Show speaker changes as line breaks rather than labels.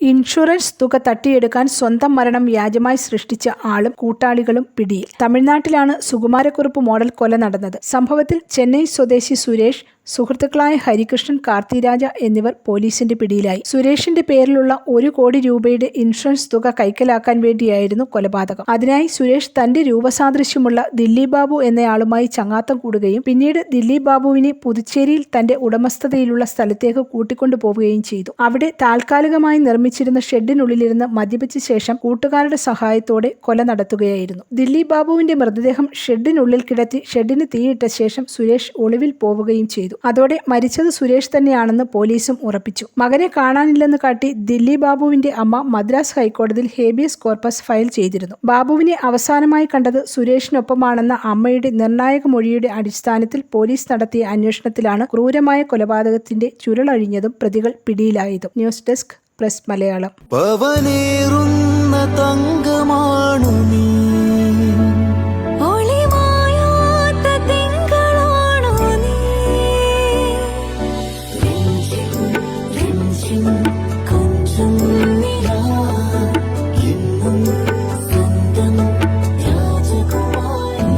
Insurance തുക തട്ടിയെടുക്കാൻ സ്വന്തം മരണം വ്യാജമായി സൃഷ്ടിച്ച ആളും കൂട്ടാളികളും പിടിയിൽ. തമിഴ്നാട്ടിലാണ് സുകുമാരക്കുറുപ്പ് മോഡൽ കൊല നടന്നത്. സംഭവത്തിൽ ചെന്നൈ സ്വദേശി സുരേഷ് സുഹൃത്തുക്കളായ ഹരികൃഷ്ണൻ കാർത്തിരാജ എന്നിവർ പോലീസിന്റെ പിടിയിലായി. സുരേഷിന്റെ പേരിലുള്ള ഒരു കോടി രൂപയുടെ ഇൻഷുറൻസ് തുക കൈക്കലാക്കാൻ വേണ്ടിയായിരുന്നു കൊലപാതകം. അതിനായി സുരേഷ് തന്റെ രൂപസാദൃശ്യമുള്ള ദില്ലി ബാബു എന്നയാളുമായി ചങ്ങാത്തം കൂടുകയും പിന്നീട് ദില്ലി ബാബുവിനെ പുതുച്ചേരിയിൽ തന്റെ ഉടമസ്ഥതയിലുള്ള സ്ഥലത്തേക്ക് കൂട്ടിക്കൊണ്ടുപോവുകയും ചെയ്തു. അവിടെ താൽക്കാലികമായി നിർമ്മിച്ചിരുന്ന ഷെഡിനുള്ളിലിരുന്ന് മദ്യപിച്ച ശേഷം കൂട്ടുകാരുടെ സഹായത്തോടെ കൊല നടത്തുകയായിരുന്നു. ദില്ലി ബാബുവിന്റെ മൃതദേഹം ഷെഡിനുള്ളിൽ കിടത്തി ഷെഡിന് തീയിട്ട ശേഷം സുരേഷ് ഒളിവിൽ പോവുകയും ചെയ്തു. അതോടെ മരിച്ചത് സുരേഷ് തന്നെയാണെന്ന് പോലീസും ഉറപ്പിച്ചു. മകനെ കാണാനില്ലെന്ന് കാട്ടി ദില്ലി ബാബുവിന്റെ അമ്മ മദ്രാസ് ഹൈക്കോടതിയിൽ ഹേബിയസ് കോർപ്പസ് ഫയൽ ചെയ്തിരുന്നു. ബാബുവിനെ അവസാനമായി കണ്ടത് സുരേഷിനൊപ്പമാണെന്ന അമ്മയുടെ നിർണായക മൊഴിയുടെ അടിസ്ഥാനത്തിൽ പോലീസ് നടത്തിയ അന്വേഷണത്തിലാണ് ക്രൂരമായ കൊലപാതകത്തിന്റെ ചുരുളഴിഞ്ഞതും പ്രതികൾ പിടിയിലായതും.
News desk press Malayalam. രാജകുമാരി